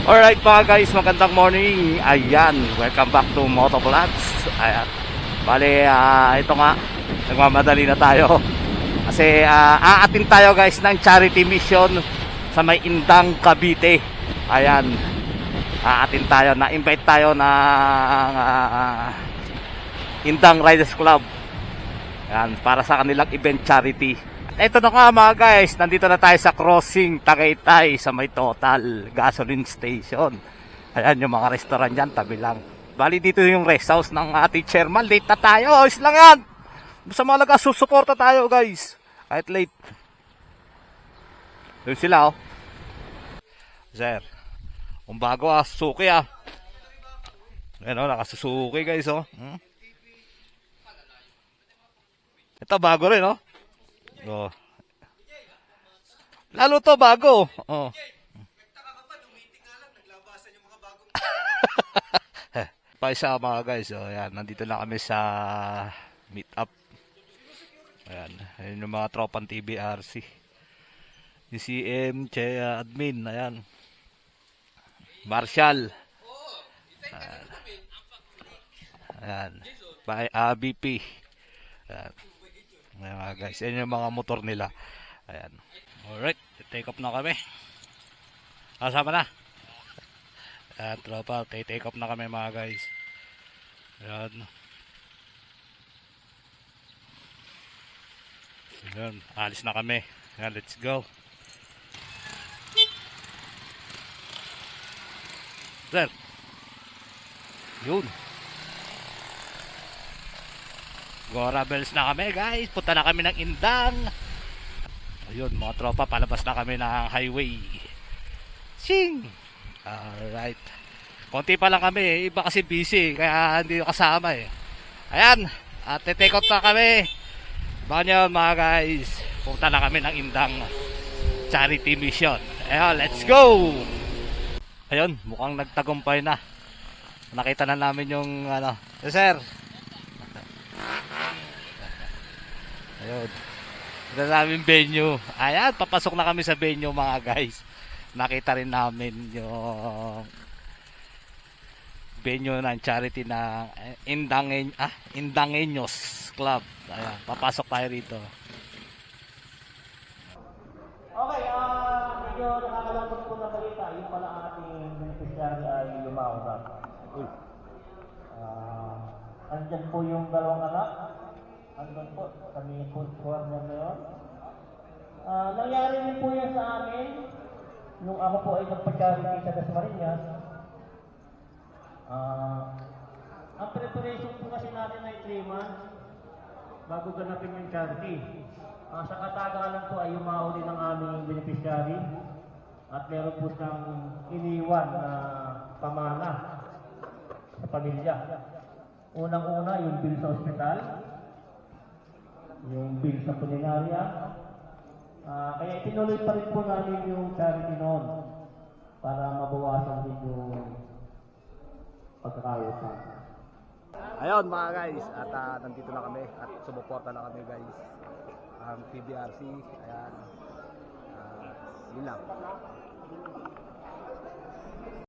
Alright mga guys, magandang morning. Ayan, welcome back to Motovlogs. Ayan. Bale, ah, ito nga, nagmamadali na tayo. Kasi ah, aatin tayo guys ng charity mission sa may Indang, Cavite. Ayan. Aatin tayo, na-invite tayo ng ah, Indang Riders Club. Ayan, para sa kanilang event charity. Ito na nga mga guys, nandito na tayo sa crossing Tagaytay sa may Total Gasoline Station. Ayan yung mga restaurant dyan, tabi lang. Bali dito yung rest house ng ating chairman. Late na tayo, ayos lang yan. Basta malaga, susuporta tayo guys. Kahit late. Doon sila oh. Sir, kung bago ah, suki ah. Ayan oh, nakasusuki guys oh. Hmm? Ito bago rin oh. Oh. Lalo to bago. Oh. pa isa mga guys. Oh, ayan, nandito na kami sa meet up. Ayan, ayan yung mga tropang TBRC. Si CM, Che, uh, admin, ayan. Marshall. Ayan. Ayan. By uh, BP. Ayan. Ayan mga guys, yan yung mga motor nila. Ayan. Alright, take off na kami. Kasama na. Ayan, tropa, take off na kami mga guys. Ayan. Ayan, alis na kami. Ayan, let's go. Sir. Yun. Gora na kami guys. Punta na kami ng Indang. Ayun mga tropa palabas na kami ng highway. Sing! Alright. Konti pa lang kami. eh. Iba kasi busy. Kaya hindi kasama eh. Ayan. At take out na kami. Baka nyo mga guys. Punta na kami ng Indang charity mission. Ayan, let's go! Ayun, mukhang nagtagumpay na. Nakita na namin yung ano. Yes, sir. Ayun. Ito na namin venue. Ayan, papasok na kami sa venue mga guys. Nakita rin namin yung venue ng charity ng Indangen ah Indangeños Club. Ayan, papasok tayo rito. Okay, ah, medyo nakakalapot po na balita. Yung pala ating beneficiary ay lumaw na. Uy. Ah, andyan po yung dalawang anak. Andun po, kami po corner na yun. Ah, nangyari din po yan sa amin nung ako po ay nagpa-charity sa Dasmariñas. Ah, ang preparation po kasi natin ay 3 months bago ganapin yung charity. Ah, sa katagalan po ay umahuli ng aming beneficiary at meron po siyang iniwan na pamana sa pamilya. Unang-una, yung bill sa ospital, yung bill sa pulinarya. Ah, kaya tinuloy pa rin po namin yung charity noon para mabawasan din yung pagkakayusan. Ayun mga guys, at ah, nandito na kami at sumuporta na kami guys. Ang PBRC, ayan. Ah, yun lang.